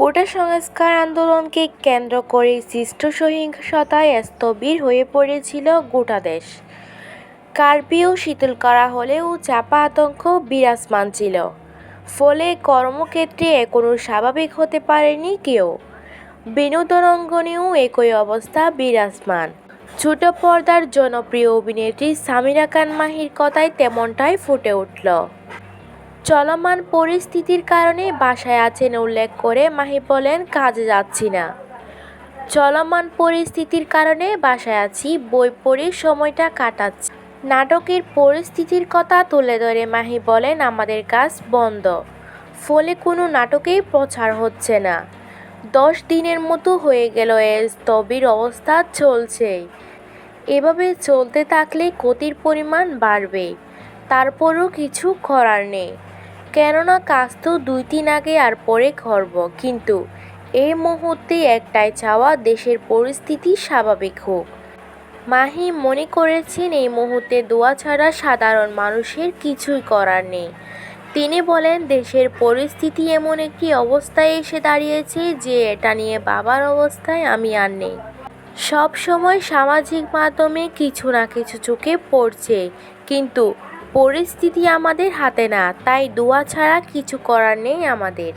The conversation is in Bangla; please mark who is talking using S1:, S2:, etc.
S1: কোটা সংস্কার আন্দোলনকে কেন্দ্র করে সৃষ্ট সহিংসতায় স্থবির হয়ে পড়েছিল গোটা দেশ। কার্পিও শিথিল করা হলেও চাপা আতঙ্ক বিরাজমান ছিল। ফলে কর্মক্ষেত্রে এখনও স্বাভাবিক হতে পারেনি কেউ। বিনোদন অঙ্গনেও একই অবস্থা বিরাজমান। ছোট পর্দার জনপ্রিয় অভিনেত্রী সামিরা খান মাহির কথায় তেমনটাই ফুটে উঠল। চলমান পরিস্থিতির কারণে বাসায় আছেন উল্লেখ করে মাহি বলেন, কাজে যাচ্ছি না। চলমান পরিস্থিতির কারণে বাসায় আছি, বই পড়ে সময়টা কাটাচ্ছি। নাটকের পরিস্থিতির কথা তুলে ধরে মাহি বলেন, আমাদের কাজ বন্ধ। ফলে কোনো নাটকেই প্রচার হচ্ছে না। দশ দিনের মতো হয়ে গেল এ স্থবির অবস্থা, চলছেই। এভাবে চলতে থাকলে ক্ষতির পরিমাণ বাড়বে তারপরও কিছু করার নেই। কেননা কাজ তো দুই তিন আগে আর পরে করব কিন্তু এই মুহূর্তে একটাই চাওয়া, দেশের পরিস্থিতি স্বাভাবিক হোক। মাহি মনে করেছেন এই মুহূর্তে দোয়া ছাড়া সাধারণ মানুষের কিছুই করার নেই। তিনি বলেন, দেশের পরিস্থিতি এমন একটি অবস্থায় এসে দাঁড়িয়েছে যে এটা নিয়ে বাবার অবস্থায় আমি আর নেই। সব সময় সামাজিক মাধ্যমে কিছু না কিছু চোখে পড়ছে। কিন্তু পরিস্থিতি আমাদের হাতে না তাই দোয়া ছাড়া কিছু করার নেই আমাদের।